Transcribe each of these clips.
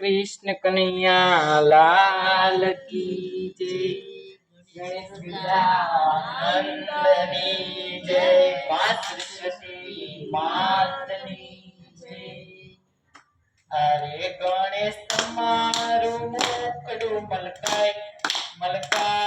કૃષ્ણ કનૈયા લાલ કી જય. ગણેશ જય વાસુષ્ટી માતની જય અરે ગણેશ મારું મોકડું મલકાય મલકાય.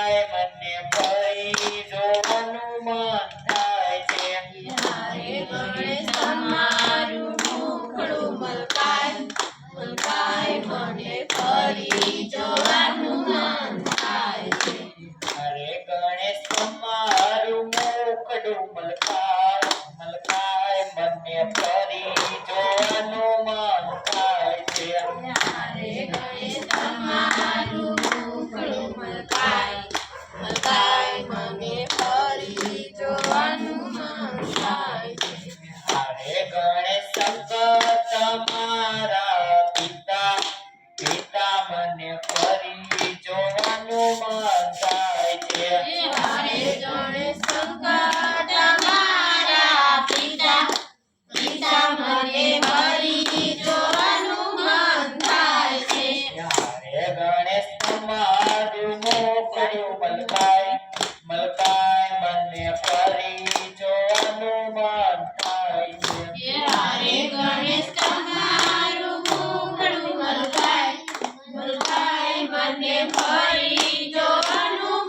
મને ફરી જોવાનું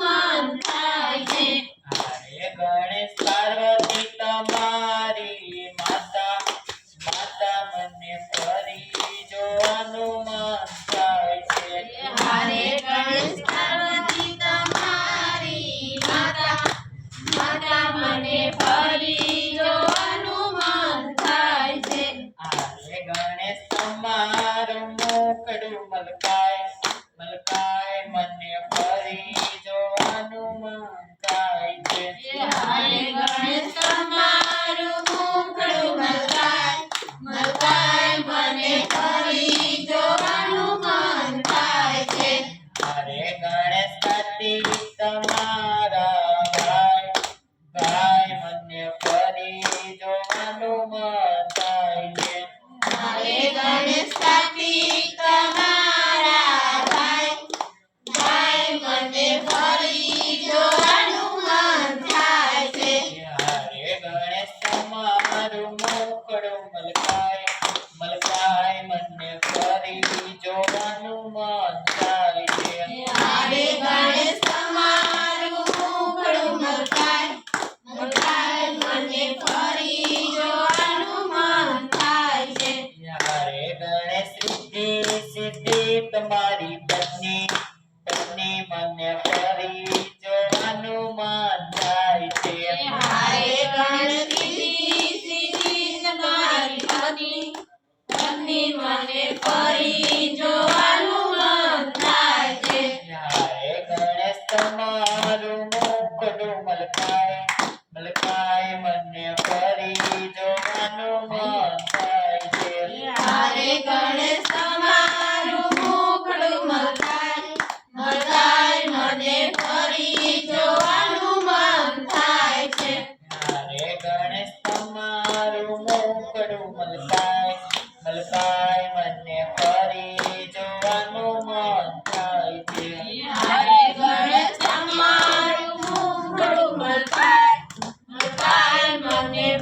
માતા માતા મને ફરી જોવાનું મન થાય છે. હરે ગણેશ ગણેશ તમારું મોકડું મલકાય મલકાય મને ફરી જોવાનું મન.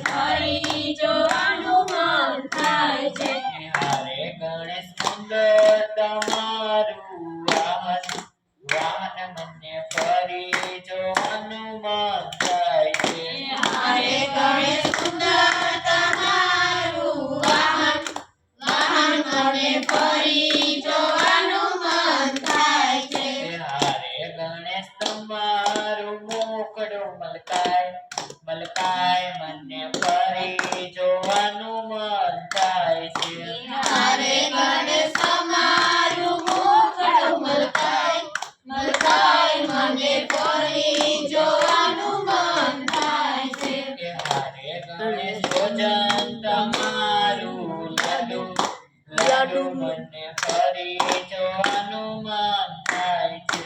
ફરી જોવાનું થાય છે. હરે ગણેશ સુંદર તમારું વાહન વાહન મને છલકાય મને ફરી જોવાનું મન જોવાનું મન થાય છે. ભોજન તમારું લડુ લડુ મને ફરી જોવાનું મન થાય છે.